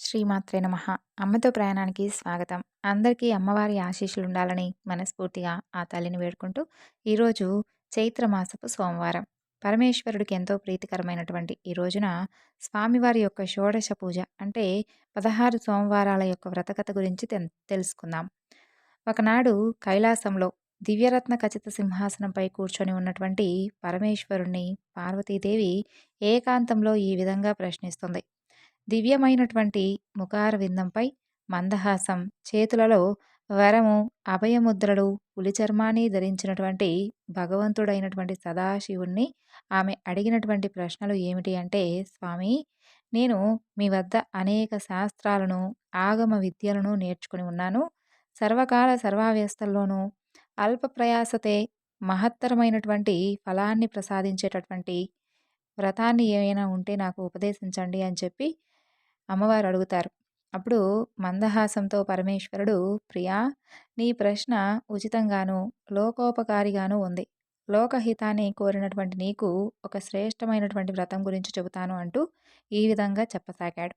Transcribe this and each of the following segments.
శ్రీమాత్రే నమ. అమ్మతో ప్రయాణానికి స్వాగతం. అందరికీ అమ్మవారి ఆశీస్సులు ఉండాలని మనస్ఫూర్తిగా ఆ తల్లిని వేడుకుంటూ ఈరోజు చైత్ర మాసపు సోమవారం. పరమేశ్వరుడికి ఎంతో ప్రీతికరమైనటువంటి ఈ రోజున స్వామివారి యొక్క షోడశ పూజ అంటే పదహారు సోమవారాల యొక్క వ్రతకథ గురించి తెలుసుకుందాం. ఒకనాడు కైలాసంలో దివ్యరత్న ఖచ్చిత సింహాసనంపై కూర్చొని ఉన్నటువంటి పరమేశ్వరుణ్ణి పార్వతీదేవి ఏకాంతంలో ఈ విధంగా ప్రశ్నిస్తుంది. దివ్యమైనటువంటి ముఖార విందంపై మందహాసం. చేతులలో వరము అభయముద్రలు పులి చర్మాన్ని ధరించినటువంటి భగవంతుడైనటువంటి సదాశివుణ్ణి ఆమె అడిగినటువంటి ప్రశ్నలు ఏమిటి అంటే స్వామి నేను మీ వద్ద అనేక శాస్త్రాలను ఆగమ విద్యలను నేర్చుకుని ఉన్నాను. సర్వకాల సర్వావ్యవస్థల్లోనూ అల్ప ప్రయాసతే మహత్తరమైనటువంటి ఫలాన్ని ప్రసాదించేటటువంటి వ్రతాన్ని ఏమైనా ఉంటే నాకు ఉపదేశించండి అని చెప్పి అమ్మవారు అడుగుతారు అప్పుడు మందహాసంతో పరమేశ్వరుడు ప్రియా నీ ప్రశ్న ఉచితంగాను లోకోపకారిగాను ఉంది. లోకహితాన్ని కోరినటువంటి నీకు ఒక శ్రేష్టమైనటువంటి వ్రతం గురించి చెబుతాను అంటూ ఈ విధంగా చెప్పసాగాడు.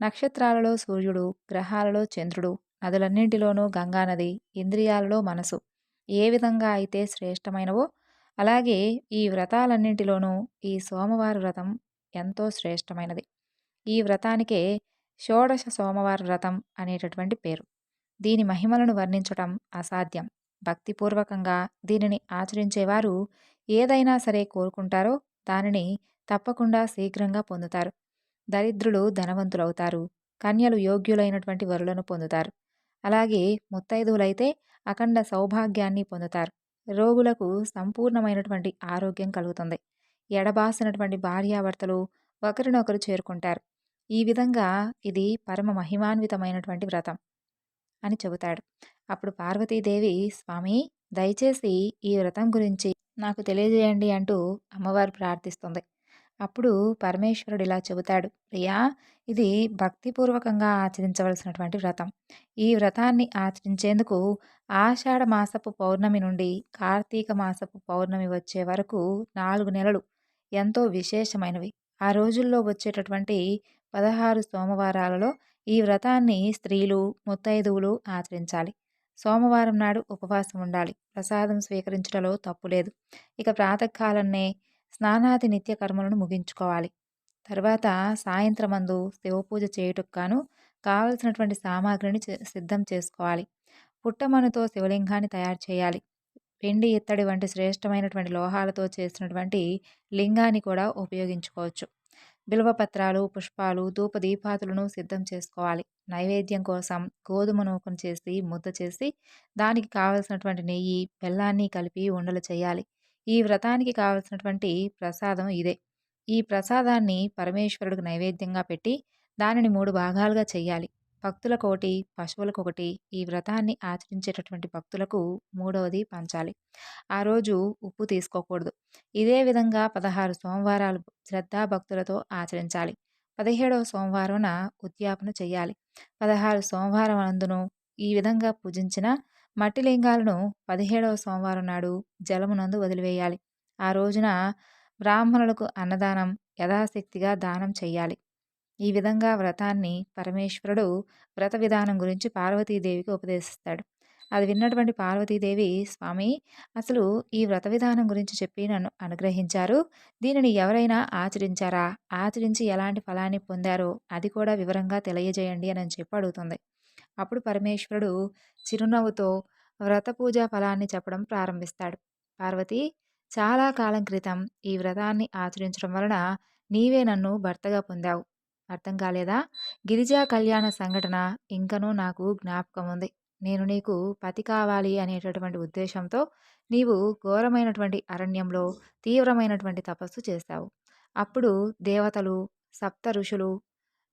నక్షత్రాలలో సూర్యుడు గ్రహాలలో చంద్రుడు నదులన్నింటిలోనూ గంగానది ఇంద్రియాలలో మనసు. ఏ విధంగా అయితే శ్రేష్టమైనవో అలాగే ఈ వ్రతాలన్నింటిలోనూ ఈ సోమవార వ్రతం ఎంతో శ్రేష్టమైనది. ఈ వ్రతానికే షోడశ సోమవార వ్రతం అనేటటువంటి పేరు. దీని మహిమలను వర్ణించటం అసాధ్యం. భక్తిపూర్వకంగా దీనిని ఆచరించేవారు ఏదైనా సరే కోరుకుంటారో దానిని తప్పకుండా శీఘ్రంగా పొందుతారు. దరిద్రులు ధనవంతులవుతారు. కన్యలు యోగ్యులైనటువంటి వరులను పొందుతారు. అలాగే ముత్తైదువులైతే అఖండ సౌభాగ్యాన్ని పొందుతారు. రోగులకు సంపూర్ణమైనటువంటి ఆరోగ్యం కలుగుతుంది. ఎడబాసినటువంటి భార్యాభర్తలు ఒకరినొకరు చేరుకుంటారు. ఈ విధంగా ఇది పరమ మహిమాన్వితమైనటువంటి వ్రతం అని చెబుతాడు. అప్పుడు పార్వతీదేవి స్వామి దయచేసి ఈ వ్రతం గురించి నాకు తెలియజేయండి అంటూ అమ్మవారు ప్రార్థిస్తుంది. అప్పుడు పరమేశ్వరుడు ఇలా చెబుతాడు ప్రియా ఇది భక్తిపూర్వకంగా ఆచరించవలసినటువంటి వ్రతం. ఈ వ్రతాన్ని ఆచరించేందుకు ఆషాఢ మాసపు పౌర్ణమి నుండి కార్తీక మాసపు పౌర్ణమి వచ్చే వరకు నాలుగు నెలలు ఎంతో విశేషమైనవి. ఆ రోజుల్లో వచ్చేటటువంటి పదహారు సోమవారాలలో ఈ వ్రతాన్ని స్త్రీలు ముత్తైదువులు ఆచరించాలి. సోమవారం నాడు ఉపవాసం ఉండాలి. ప్రసాదం స్వీకరించడంలో తప్పులేదు ఇక ప్రాతకాలన్నే స్నానాది నిత్య కర్మలను ముగించుకోవాలి. తర్వాత సాయంత్రం అందు శివపూజ చేయుటకు గాను కావలసినటువంటి సామాగ్రిని సిద్ధం చేసుకోవాలి. పుట్టమనుతో శివలింగాన్ని తయారు చేయాలి. వెండి ఇత్తడి వంటి శ్రేష్టమైనటువంటి లోహాలతో చేసినటువంటి లింగాన్ని కూడా ఉపయోగించుకోవచ్చు. బిల్వపత్రాలు పుష్పాలు ధూపదీపాతులను సిద్ధం చేసుకోవాలి. నైవేద్యం కోసం గోధుమ నూకను చేసి ముద్ద చేసి దానికి కావలసినటువంటి నెయ్యి బెల్లాన్ని కలిపి ఉండలు చేయాలి. ఈ వ్రతానికి కావలసినటువంటి ప్రసాదం ఇదే. ఈ ప్రసాదాన్ని పరమేశ్వరుడికి నైవేద్యంగా పెట్టి దానిని మూడు భాగాలుగా చేయాలి. భక్తులకొకటి పశువులకొకటి ఈ వ్రతాన్ని ఆచరించేటటువంటి భక్తులకు మూడవది పంచాలి. ఆ రోజు ఉప్పు తీసుకోకూడదు. ఇదే విధంగా పదహారు సోమవారాలు శ్రద్ధాభక్తులతో ఆచరించాలి. పదిహేడవ సోమవారంన ఉద్యాపన చేయాలి. పదహారు సోమవారం అందును ఈ విధంగా పూజించిన మట్టి లింగాలను పదిహేడవ సోమవారం నాడు జలమునందు వదిలివేయాలి. ఆ రోజున బ్రాహ్మణులకు అన్నదానం యథాశక్తిగా దానం చేయాలి. ఈ విధంగా వ్రతాన్ని పరమేశ్వరుడు వ్రత విధానం గురించి పార్వతీదేవికి ఉపదేశిస్తాడు. అది విన్నటువంటి పార్వతీదేవి స్వామి అసలు ఈ వ్రత విధానం గురించి చెప్పి నన్ను అనుగ్రహించారు. దీనిని ఎవరైనా ఆచరించారా? ఆచరించి ఎలాంటి ఫలాన్ని పొందారో? అది కూడా వివరంగా తెలియజేయండి అని చెప్పి అడుగుతుంది. అప్పుడు పరమేశ్వరుడు చిరునవ్వుతో వ్రత పూజా ఫలాన్ని చెప్పడం ప్రారంభిస్తాడు. పార్వతి చాలా కాలం క్రితం ఈ వ్రతాన్ని ఆచరించడం వలన నీవే నన్ను భర్తగా పొందావు. అర్థం కాలేదా? గిరిజా కళ్యాణ సంఘటన ఇంకనూ నాకు జ్ఞాపకం ఉంది నేను నీకు పతి కావాలి అనేటటువంటి ఉద్దేశంతో నీవు ఘోరమైనటువంటి అరణ్యంలో తీవ్రమైనటువంటి తపస్సు చేశావు. అప్పుడు దేవతలు సప్త ఋషులు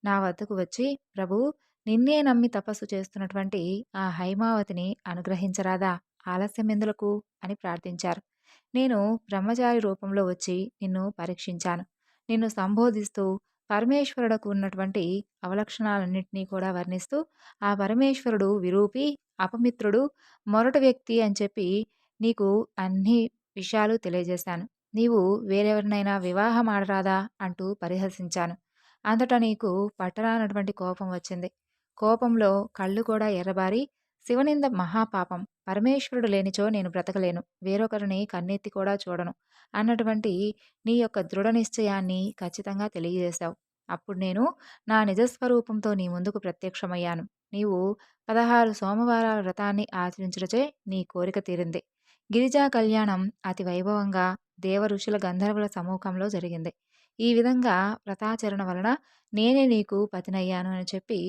నా వద్దకు వచ్చి ప్రభు నిన్నే నమ్మి తపస్సు చేస్తున్నటువంటి ఆ హైమావతిని అనుగ్రహించరాదా? ఆలస్యమెందులకు అని ప్రార్థించారు. నేను బ్రహ్మచారి రూపంలో వచ్చి నిన్ను పరీక్షించాను. నిన్ను సంబోధిస్తూ పరమేశ్వరుడుకు ఉన్నటువంటి అవలక్షణాలన్నింటినీ కూడా వర్ణిస్తూ ఆ పరమేశ్వరుడు విరూపి అపమిత్రుడు మొరటి వ్యక్తి అని చెప్పి నీకు అన్ని విషయాలు తెలియజేశాను. నీవు వేరెవరినైనా వివాహం ఆడరాదా అంటూ పరిహసించాను. అంతటా నీకు పట్టరానటువంటి కోపం వచ్చింది. కోపంలో కళ్ళు కూడా ఎర్రబారి శివనింద మహాపాపం. పరమేశ్వరుడు లేనిచో నేను బ్రతకలేను. వేరొకరిని కన్నెత్తి కూడా చూడను. అన్నటువంటి నీ యొక్క దృఢ నిశ్చయాన్ని ఖచ్చితంగా తెలియజేశావు. అప్పుడు నేను నా నిజస్వరూపంతో నీ ముందుకు ప్రత్యక్షమయ్యాను. నీవు పదహారు సోమవారాల వ్రతాన్ని ఆచరించుటచే నీ కోరిక తీరింది. గిరిజా కళ్యాణం అతి వైభవంగా దేవ ఋషుల గంధర్వుల సమూహంలో జరిగింది. ఈ విధంగా వ్రతాచరణ వలన నేనే నీకు పతినయ్యాను అని చెప్పి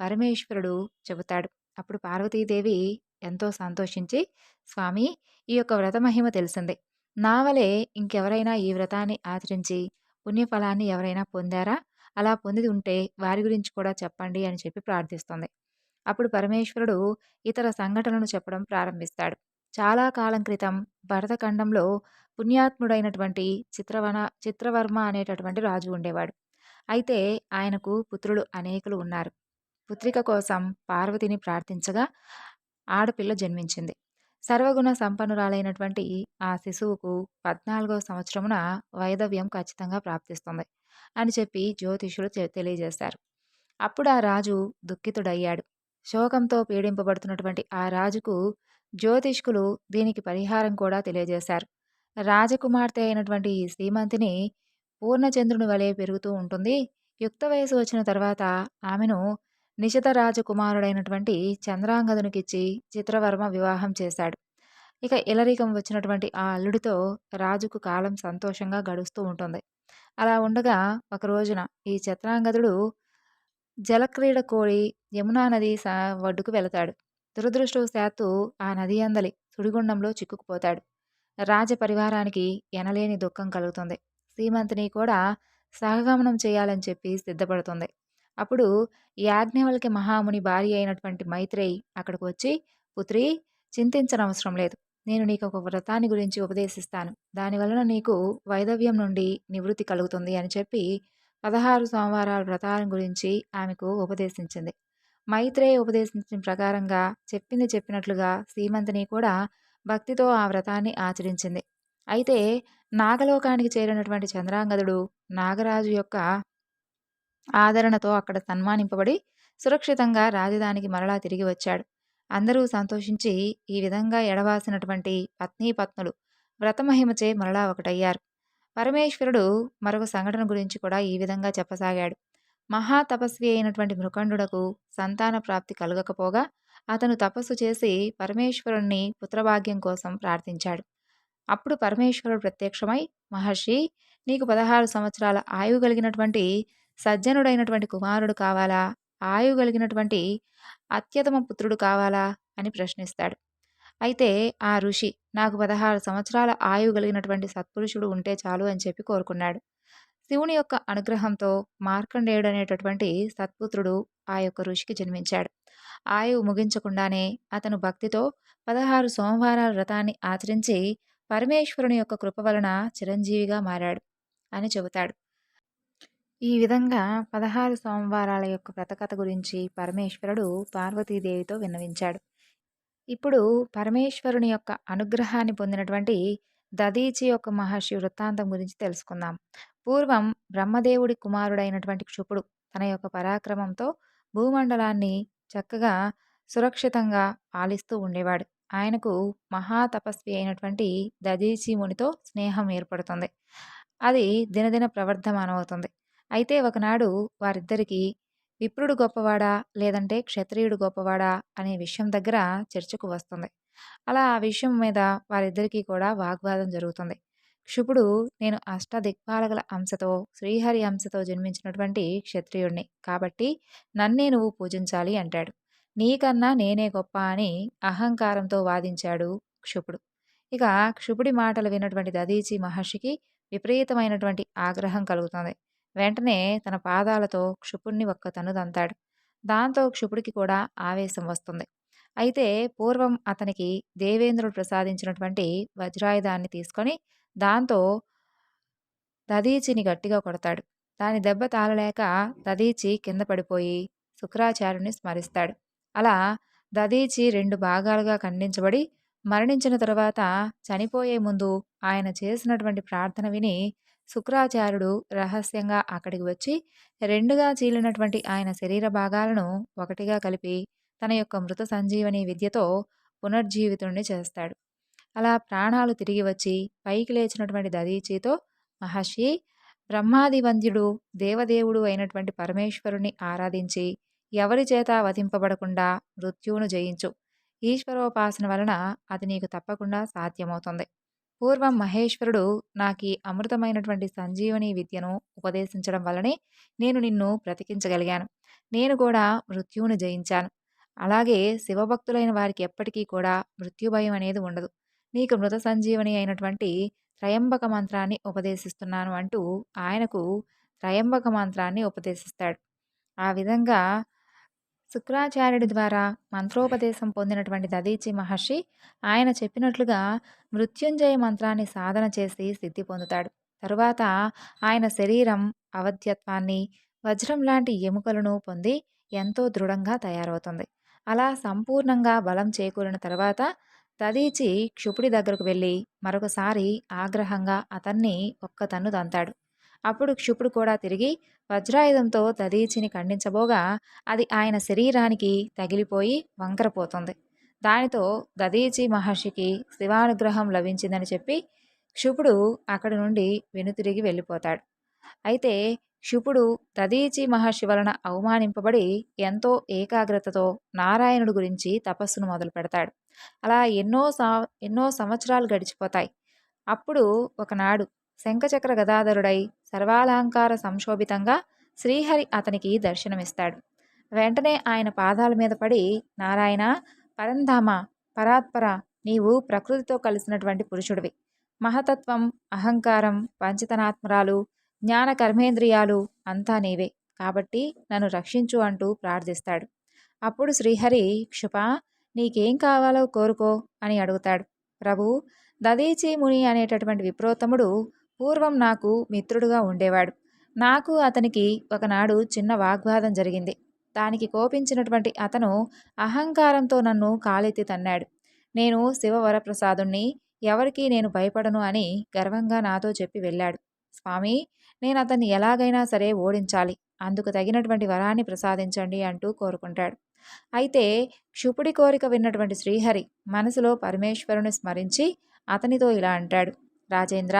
పరమేశ్వరుడు చెబుతాడు. అప్పుడు పార్వతీదేవి ఎంతో సంతోషించి స్వామి ఈ యొక్క వ్రత మహిమ తెలిసింది. నా వలె ఇంకెవరైనా ఈ వ్రతాన్ని ఆచరించి పుణ్యఫలాన్ని ఎవరైనా పొందారా? అలా పొంది ఉంటే వారి గురించి కూడా చెప్పండి అని చెప్పి ప్రార్థిస్తుంది. అప్పుడు పరమేశ్వరుడు ఇతర సంఘటనలను చెప్పడం ప్రారంభిస్తాడు. చాలా కాలం క్రితం భరతఖండంలో పుణ్యాత్ముడైనటువంటి చిత్రవన చిత్రవర్మ అనేటటువంటి రాజు ఉండేవాడు. అయితే ఆయనకు పుత్రులు అనేకులు ఉన్నారు. పుత్రిక కోసం పార్వతిని ప్రార్థించగా ఆడపిల్ల జన్మించింది. సర్వగుణ సంపన్నురాలైనటువంటి ఆ శిశువుకు పద్నాలుగో సంవత్సరమున వైదవ్యం ఖచ్చితంగా ప్రాప్తిస్తుంది అని చెప్పి జ్యోతిషులు తెలియజేశారు. అప్పుడు ఆ రాజు దుఃఖితుడయ్యాడు. శోకంతో పీడింపబడుతున్నటువంటి ఆ రాజుకు జ్యోతిష్కులు దీనికి పరిహారం కూడా తెలియజేశారు. రాజకుమార్తె అయినటువంటి ఈ శ్రీమంతిని పూర్ణచంద్రుని వలె పెరుగుతూ ఉంటుంది. యుక్త వయసు వచ్చిన తర్వాత ఆమెను నిషిత రాజకుమారుడైనటువంటి చంద్రాంగదునికిచ్చి చిత్రవర్మ వివాహం చేశాడు. ఇక ఇలరీకం వచ్చినటువంటి ఆ అల్లుడితో రాజుకు కాలం సంతోషంగా గడుస్తూ ఉంటుంది. అలా ఉండగా ఒక రోజున ఈ చిత్రాంగదుడు జలక్రీడ కోడి యమునా నది ఒడ్డుకు వెళతాడు. దురదృష్టవశాత్తు ఆ నది అందలి సుడిగుండంలో చిక్కుకుపోతాడు. రాజపరివారానికి ఎనలేని దుఃఖం కలుగుతుంది. శ్రీమంతిని కూడా సహగమనం చేయాలని చెప్పి సిద్ధపడుతుంది. అప్పుడు యాజ్ఞవల్కి మహాముని భార్య అయినటువంటి మైత్రేయి అక్కడికి వచ్చి పుత్రి చింతించనవసరం లేదు. నేను నీకు ఒక వ్రతాన్ని గురించి ఉపదేశిస్తాను. దానివలన నీకు వైదవ్యం నుండి నివృత్తి కలుగుతుంది అని చెప్పి పదహారు సోమవారాల వ్రతాల గురించి ఆమెకు ఉపదేశించింది. మైత్రేయ ఉపదేశించిన ప్రకారంగా చెప్పింది చెప్పినట్లుగా సీమంతిని కూడా భక్తితో ఆ వ్రతాన్ని ఆచరించింది. అయితే నాగలోకానికి చేరినటువంటి చంద్రాంగదుడు నాగరాజు యొక్క ఆదరణతో అక్కడ సన్మానింపబడి సురక్షితంగా రాజధానికి మరలా తిరిగి వచ్చాడు. అందరూ సంతోషించి ఈ విధంగా ఎడవాసినటువంటి పత్నీ పత్నులు వ్రతమహిమచే మరలా ఒకటయ్యారు. పరమేశ్వరుడు మరొక సంఘటన గురించి కూడా ఈ విధంగా చెప్పసాగాడు. మహాతపస్వి అయినటువంటి మృఖండుడకు సంతాన ప్రాప్తి కలగకపోగా అతను తపస్సు చేసి పరమేశ్వరుణ్ణి పుత్రభాగ్యం కోసం ప్రార్థించాడు. అప్పుడు పరమేశ్వరుడు ప్రత్యక్షమై మహర్షి నీకు పదహారు సంవత్సరాల ఆయువు కలిగినటువంటి సజ్జనుడైనటువంటి కుమారుడు కావాలా? ఆయు కలిగినటువంటి అత్యతమ పుత్రుడు కావాలా? అని ప్రశ్నిస్తాడు. అయితే ఆ ఋషి నాకు పదహారు సంవత్సరాల ఆయువు కలిగినటువంటి సత్పురుషుడు ఉంటే చాలు అని చెప్పి కోరుకున్నాడు. శివుని యొక్క అనుగ్రహంతో మార్కండేయుడు అనేటటువంటి సత్పుత్రుడు ఆ యొక్క ఋషికి జన్మించాడు. ఆయువు ముగించకుండానే అతను భక్తితో పదహారు సోమవారాల వ్రతాన్ని ఆచరించి పరమేశ్వరుని యొక్క కృప వలన చిరంజీవిగా మారాడు అని చెబుతాడు. ఈ విధంగా పదహారు సోమవారాల యొక్క వ్రతకథ గురించి పరమేశ్వరుడు పార్వతీదేవితో విన్నవించాడు. ఇప్పుడు పరమేశ్వరుని యొక్క అనుగ్రహాన్ని పొందినటువంటి దదీచి యొక్క మహర్షి వృత్తాంతం గురించి తెలుసుకుందాం. పూర్వం బ్రహ్మదేవుడి కుమారుడైనటువంటి క్షుపుడు తన యొక్క పరాక్రమంతో భూమండలాన్ని చక్కగా సురక్షితంగా పాలిస్తూ ఉండేవాడు. ఆయనకు మహాతపస్వి అయినటువంటి దదీచి మునితో స్నేహం ఏర్పడుతుంది. అది దినదిన ప్రవర్ధమానమవుతుంది. అయితే ఒకనాడు వారిద్దరికీ విప్రుడు గొప్పవాడా? లేదంటే క్షత్రియుడు గొప్పవాడా? అనే విషయం దగ్గర చర్చకు వస్తుంది. అలా ఆ విషయం మీద వారిద్దరికీ కూడా వాగ్వాదం జరుగుతుంది. క్షుపుడు నేను అష్టదిక్పాలకుల అంశతో శ్రీహరి అంశతో జన్మించినటువంటి క్షత్రియుడిని కాబట్టి నన్నే నువ్వు పూజించాలి అంటాడు. నీకన్నా నేనే గొప్ప అని అహంకారంతో వాదించాడు క్షుపుడు. ఇక క్షుపుడి మాటలు విన్నటువంటి దదీచి మహర్షికి విపరీతమైనటువంటి ఆగ్రహం కలుగుతుంది. వెంటనే తన పాదాలతో క్షుపుణ్ణి ఒక్క తనుదంతాడు దాంతో క్షుపుడికి కూడా ఆవేశం వస్తుంది. అయితే పూర్వం అతనికి దేవేంద్రుడు ప్రసాదించినటువంటి వజ్రాయుధాన్ని తీసుకొని దాంతో దదీచిని గట్టిగా కొడతాడు. దాని దెబ్బ తాళలేక దదీచి కింద పడిపోయి శుక్రాచార్యుని స్మరిస్తాడు. అలా దదీచి రెండు భాగాలుగా ఖండించబడి మరణించిన తరువాత చనిపోయే ముందు ఆయన చేసినటువంటి ప్రార్థన విని శుక్రాచార్యుడు రహస్యంగా అక్కడికి వచ్చి రెండుగా చీలినటువంటి ఆయన శరీర భాగాలను ఒకటిగా కలిపి తన యొక్క మృత సంజీవని విద్యతో పునర్జీవితుణ్ణి చేస్తాడు. అలా ప్రాణాలు తిరిగి వచ్చి పైకి లేచినటువంటి దదీచితో మహర్షి బ్రహ్మాదివంద్యుడు దేవదేవుడు అయినటువంటి పరమేశ్వరుణ్ణి ఆరాధించి ఎవరి చేత వధింపబడకుండా మృత్యువును జయించు. ఈశ్వరోపాసన వలన అది నీకు తప్పకుండా సాధ్యమవుతుంది. పూర్వం మహేశ్వరుడు నాకు అమృతమైనటువంటి సంజీవని విద్యను ఉపదేశించడం వల్లనే నేను నిన్ను బ్రతికించగలిగాను. నేను కూడా మృత్యువును జయించాను. అలాగే శివభక్తులైన వారికి ఎప్పటికీ కూడా మృత్యుభయం అనేది ఉండదు. నీకు మృత సంజీవని అయినటువంటి త్రయంబక మంత్రాన్ని ఉపదేశిస్తున్నాను అంటూ ఆయనకు త్రయంబక మంత్రాన్ని ఉపదేశిస్తాడు. ఆ విధంగా శుక్రాచార్యుడి ద్వారా మంత్రోపదేశం పొందినటువంటి దదీచి మహర్షి ఆయన చెప్పినట్లుగా మృత్యుంజయ మంత్రాన్ని సాధన చేసి సిద్ధి పొందుతాడు. తరువాత ఆయన శరీరం అవధ్యత్వాన్ని వజ్రం లాంటి ఎముకలను పొంది ఎంతో దృఢంగా తయారవుతుంది. అలా సంపూర్ణంగా బలం చేకూరిన తర్వాత దదీచి క్షుపుడి దగ్గరకు వెళ్ళి మరొకసారి ఆగ్రహంగా అతన్ని ఒక్క తన్ను తంతాడు అప్పుడు క్షుపుడు కూడా తిరిగి వజ్రాయుధంతో దదీచిని ఖండించబోగా అది ఆయన శరీరానికి తగిలిపోయి వంకరపోతుంది. దానితో దదీచి మహర్షికి శివానుగ్రహం లభించిందని చెప్పి క్షుపుడు అక్కడి నుండి వెనుతిరిగి వెళ్ళిపోతాడు. అయితే క్షుపుడు దదీచి మహర్షి వలన అవమానింపబడి ఎంతో ఏకాగ్రతతో నారాయణుడు గురించి తపస్సును మొదలు పెడతాడు. అలా ఎన్నో సా ఎన్నో సంవత్సరాలు గడిచిపోతాయి. అప్పుడు ఒకనాడు శంఖచక్ర గదాధరుడై సర్వాలంకార సంశోభితంగా శ్రీహరి అతనికి దర్శనమిస్తాడు. వెంటనే ఆయన పాదాల మీద పడి నారాయణ పరంధామ పరాత్పర నీవు ప్రకృతితో కలిసినటువంటి పురుషుడివి. మహతత్వం అహంకారం పంచతనాత్మరాలు జ్ఞాన కర్మేంద్రియాలు అంతా నీవే. కాబట్టి నన్ను రక్షించు అంటూ ప్రార్థిస్తాడు. అప్పుడు శ్రీహరి క్షుప నీకేం కావాలో కోరుకో అని అడుగుతాడు. ప్రభు దదీచి ముని అనేటటువంటి విప్రోత్తముడు పూర్వం నాకు మిత్రుడుగా ఉండేవాడు. నాకు అతనికి ఒకనాడు చిన్న వాగ్వాదం జరిగింది. దానికి కోపించినటువంటి అతను అహంకారంతో నన్ను కాలెత్తి తన్నాడు. నేను శివవరప్రసాదుణ్ణి ఎవరికీ నేను భయపడను అని గర్వంగా నాతో చెప్పి వెళ్ళాడు. స్వామి నేను అతన్ని ఎలాగైనా సరే ఓడించాలి. అందుకు తగినటువంటి వరాన్ని ప్రసాదించండి అంటూ కోరుకుంటాడు. అయితే క్షుపుడి కోరిక విన్నటువంటి శ్రీహరి మనసులో పరమేశ్వరుని స్మరించి అతనితో ఇలా అంటాడు. రాజేంద్ర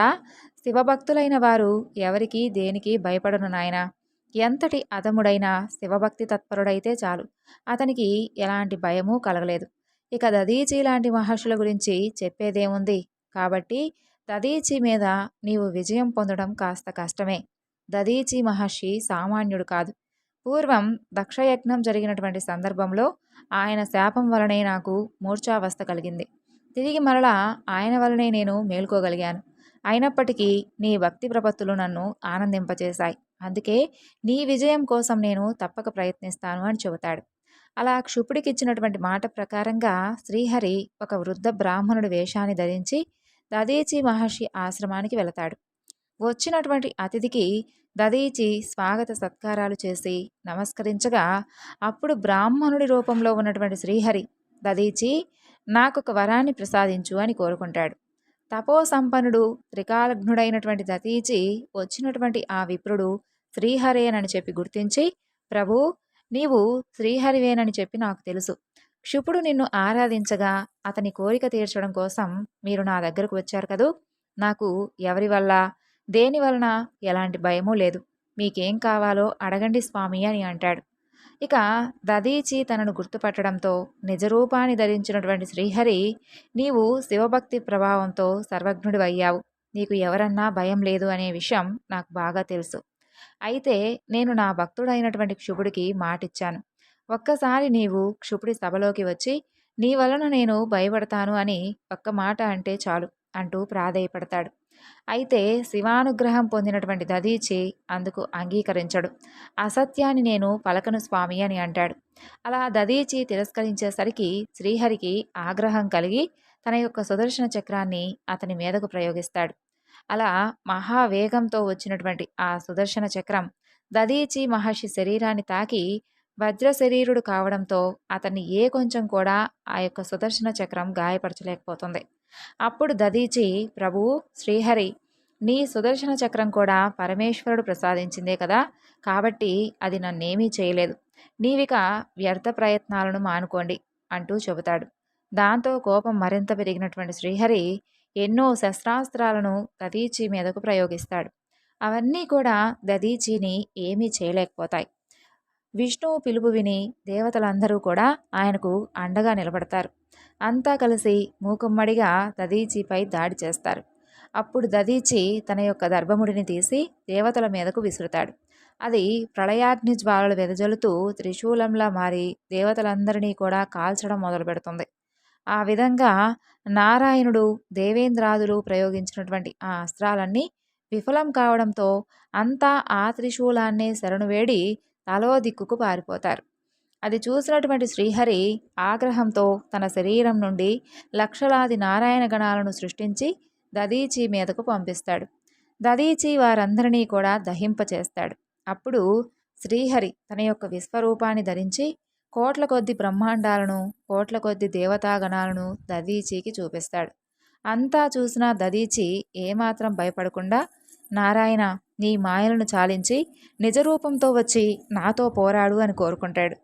శివభక్తులైన వారు ఎవరికి దేనికి భయపడను నాయన. ఎంతటి అధముడైనా శివభక్తి తత్పరుడైతే చాలు. అతనికి ఎలాంటి భయమూ కలగలేదు. ఇక దదీచి లాంటి మహర్షుల గురించి చెప్పేదేముంది? కాబట్టి దదీచి మీద నీవు విజయం పొందడం కాస్త కష్టమే. దదీచి మహర్షి సామాన్యుడు కాదు. పూర్వం దక్షయజ్ఞం జరిగినటువంటి సందర్భంలో ఆయన శాపం వలనే నాకు మూర్ఛావస్థ కలిగింది. తిరిగి మరలా ఆయన వలనే నేను మేల్కోగలిగాను. అయినప్పటికీ నీ భక్తి ప్రపత్తులు నన్ను ఆనందింపచేశాయి. అందుకే నీ విజయం కోసం నేను తప్పక ప్రయత్నిస్తాను అని చెబుతాడు. అలా క్షుపుడికిచ్చినటువంటి మాట ప్రకారంగా శ్రీహరి ఒక వృద్ధ బ్రాహ్మణుడి వేషాన్ని ధరించి దదీచి మహర్షి ఆశ్రమానికి వెళతాడు. వచ్చినటువంటి అతిథికి దదీచి స్వాగత సత్కారాలు చేసి నమస్కరించగా అప్పుడు బ్రాహ్మణుడి రూపంలో ఉన్నటువంటి శ్రీహరి దదీచి నాకొక వరాన్ని ప్రసాదించు అని కోరుకుంటాడు. తపో సంపన్నుడు త్రికాలఘ్నుడైనటువంటి దతీచి వచ్చినటువంటి ఆ విప్రుడు శ్రీహరేనని చెప్పి గుర్తించి ప్రభు నీవు శ్రీహరివేనని చెప్పి నాకు తెలుసు. క్షుపుడు నిన్ను ఆరాధించగా అతని కోరిక తీర్చడం కోసం మీరు నా దగ్గరకు వచ్చారు కదూ? నాకు ఎవరి వల్ల? దేని వలన? ఎలాంటి భయమూ లేదు. మీకేం కావాలో అడగండి స్వామి అని అంటాడు. ఇక దదీచి తనను గుర్తుపట్టడంతో నిజరూపాన్ని ధరించినటువంటి శ్రీహరి నీవు శివభక్తి ప్రభావంతో సర్వజ్ఞుడివయ్యావు. నీకు ఎవరన్నా భయం లేదు అనే విషయం నాకు బాగా తెలుసు. అయితే నేను నా భక్తుడైనటువంటి క్షుభుడికి మాటిచ్చాను. ఒక్కసారి నీవు క్షుపుడి సభలోకి వచ్చి నీ వలన నేను భయపడతాను అని ఒక్క మాట అంటే చాలు అంటూ ప్రాధేయపడతాడు. అయితే శివానుగ్రహం పొందినటువంటి దదీచి అందుకు అంగీకరించడు. అసత్యాన్ని నేను పలకను స్వామి అని అంటాడు. అలా దదీచి తిరస్కరించేసరికి శ్రీహరికి ఆగ్రహం కలిగి తన యొక్క సుదర్శన చక్రాన్ని అతని మీదకు ప్రయోగిస్తాడు. అలా మహావేగంతో వచ్చినటువంటి ఆ సుదర్శన చక్రం దదీచి మహర్షి శరీరాన్ని తాకి వజ్ర శరీరుడు కావడంతో అతన్ని ఏ కొంచెం కూడా ఆ యొక్క సుదర్శన చక్రం గాయపరచలేకపోతుంది. అప్పుడు దదీచి ప్రభు శ్రీహరి నీ సుదర్శన చక్రం కూడా పరమేశ్వరుడు ప్రసాదించిందే కదా? కాబట్టి అది నన్నేమీ చేయలేదు. నీవిక వ్యర్థ ప్రయత్నాలను మానుకోండి అంటూ చెబుతాడు. దాంతో కోపం మరింత పెరిగినటువంటి శ్రీహరి ఎన్నో శస్త్రాస్త్రాలను దదీచి మీదకు ప్రయోగిస్తాడు. అవన్నీ కూడా దదీచిని ఏమీ చేయలేకపోతాయి. విష్ణువు పిలుపు విని దేవతలందరూ కూడా ఆయనకు అండగా నిలబడతారు. అంతా కలిసి మూకుమ్మడిగా దదీచిపై దాడి చేస్తారు. అప్పుడు దదీచి తన యొక్క దర్భముడిని తీసి దేవతల మీదకు విసురుతాడు. అది ప్రళయాగ్ని జ్వాలలు వెదజల్లుతూ త్రిశూలంలా మారి దేవతలందరినీ కూడా కాల్చడం మొదలు పెడుతుంది ఆ విధంగా నారాయణుడు దేవేంద్రాదులు ప్రయోగించినటువంటి ఆ అస్త్రాలన్నీ విఫలం కావడంతో అంతా ఆ త్రిశూలాన్నే శరణు వేడి తలో దిక్కుకు పారిపోతారు. అది చూసినటువంటి శ్రీహరి ఆగ్రహంతో తన శరీరం నుండి లక్షలాది నారాయణ గణాలను సృష్టించి దదీచి మీదకు పంపిస్తాడు. దదీచి వారందరినీ కూడా దహింపచేస్తాడు అప్పుడు శ్రీహరి తన యొక్క విశ్వరూపాన్ని ధరించి కోట్ల కొద్ది బ్రహ్మాండాలను కోట్ల కొద్ది దేవతాగణాలను దదీచికి చూపిస్తాడు. అంతా చూసిన దదీచి ఏమాత్రం భయపడకుండా నారాయణ నీ మాయలను చాలించి నిజరూపంతో వచ్చి నాతో పోరాడు అని కోరుకుంటాడు.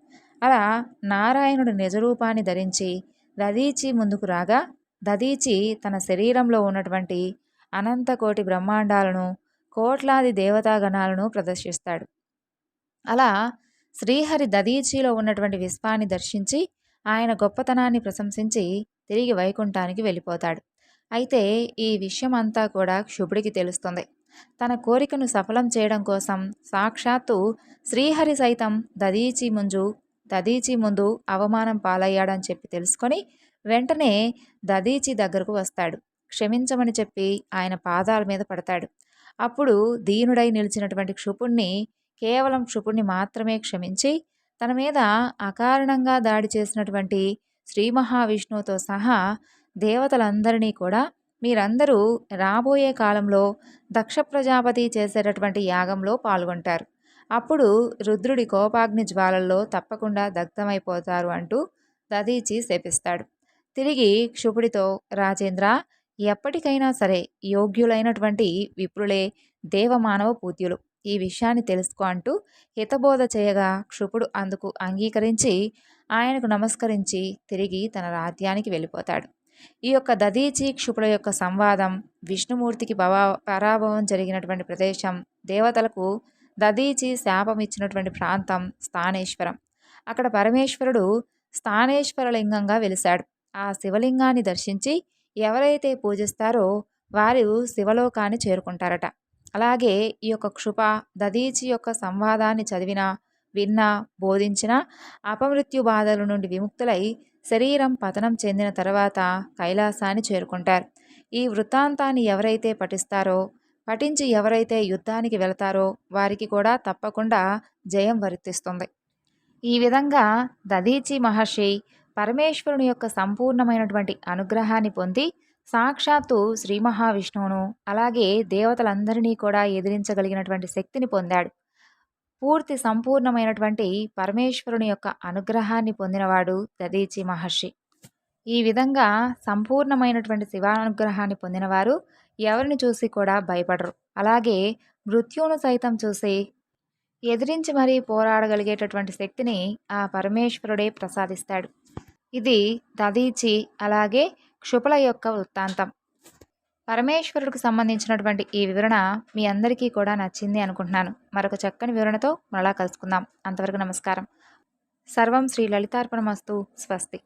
అలా నారాయణుడు నిజరూపాన్ని ధరించి దదీచి ముందుకు రాగా దదీచి తన శరీరంలో ఉన్నటువంటి అనంతకోటి బ్రహ్మాండాలను కోట్లాది దేవతాగణాలను ప్రదర్శిస్తాడు. అలా శ్రీహరి దదీచిలో ఉన్నటువంటి విశ్వాన్ని దర్శించి ఆయన గొప్పతనాన్ని ప్రశంసించి తిరిగి వైకుంఠానికి వెళ్ళిపోతాడు. అయితే ఈ విషయం అంతా కూడా క్షుభుడికి తెలుస్తుంది. తన కోరికను సఫలం చేయడం కోసం సాక్షాత్తు శ్రీహరి సైతం దదీచి ముంజు దదీచి ముందు అవమానం పాలయ్యాడని చెప్పి తెలుసుకొని వెంటనే దదీచి దగ్గరకు వస్తాడు. క్షమించమని చెప్పి ఆయన పాదాల మీద పడతాడు. అప్పుడు దీనుడై నిలిచినటువంటి క్షుపుణ్ణి కేవలం క్షుపుణ్ణి మాత్రమే క్షమించి తన మీద అకారణంగా దాడి చేసినటువంటి శ్రీ మహావిష్ణువుతో సహా దేవతలందరినీ కూడా మీరందరూ రాబోయే కాలంలో దక్ష ప్రజాపతి చేసేటటువంటి యాగంలో పాల్గొంటారు. అప్పుడు రుద్రుడి కోపాగ్ని జ్వాలల్లో తప్పకుండా దగ్ధమైపోతారు అంటూ దదీచి శపిస్తాడు. తిరిగి క్షుపుడితో రాజేంద్ర ఎప్పటికైనా సరే యోగ్యులైనటువంటి విప్రులే దేవమానవ పూత్యులు ఈ విషయాన్ని తెలుసుకో అంటూ హితబోధ చేయగా క్షుపుడు అందుకు అంగీకరించి ఆయనకు నమస్కరించి తిరిగి తన రాజ్యానికి వెళ్ళిపోతాడు. ఈ యొక్క దదీచి క్షుపుల యొక్క సంవాదం విష్ణుమూర్తికి భవా పరాభవం జరిగినటువంటి ప్రదేశం దేవతలకు దదీచి శాపం ఇచ్చినటువంటి ప్రాంతం స్థానేశ్వరం. అక్కడ పరమేశ్వరుడు స్థానేశ్వర లింగంగా వెలిశాడు. ఆ శివలింగాన్ని దర్శించి ఎవరైతే పూజిస్తారో వారు శివలోకాన్ని చేరుకుంటారట. అలాగే ఈ యొక్క క్షుప దదీచి యొక్క సంవాదాన్ని చదివినా విన్నా బోధించిన అపమృత్యు బాధల నుండి విముక్తులై శరీరం పతనం చెందిన తర్వాత కైలాసాన్ని చేరుకుంటారు. ఈ వృత్తాంతాన్ని ఎవరైతే పఠిస్తారో పఠించి ఎవరైతే యుద్ధానికి వెళతారో వారికి కూడా తప్పకుండా జయం వర్తిస్తుంది. ఈ విధంగా దదీచి మహర్షి పరమేశ్వరుని యొక్క సంపూర్ణమైనటువంటి అనుగ్రహాన్ని పొంది సాక్షాత్తు శ్రీ మహావిష్ణువును అలాగే దేవతలందరినీ కూడా ఎదిరించగలిగినటువంటి శక్తిని పొందాడు. పూర్తి సంపూర్ణమైనటువంటి పరమేశ్వరుని యొక్క అనుగ్రహాన్ని పొందినవాడు దదీచి మహర్షి. ఈ విధంగా సంపూర్ణమైనటువంటి శివానుగ్రహాన్ని పొందినవారు ఎవరిని చూసి కూడా భయపడరు. అలాగే మృత్యువును సైతం చూసి ఎదిరించి మరీ పోరాడగలిగేటటువంటి శక్తిని ఆ పరమేశ్వరుడే ప్రసాదిస్తాడు. ఇది దదీచి అలాగే క్షుపల యొక్క వృత్తాంతం. పరమేశ్వరుడికి సంబంధించినటువంటి ఈ వివరణ మీ అందరికీ కూడా నచ్చింది అనుకుంటున్నాను. మరొక చక్కని వివరణతో మరలా కలుసుకుందాం. అంతవరకు నమస్కారం. సర్వం శ్రీ లలితార్పణమస్తు. స్వస్తి.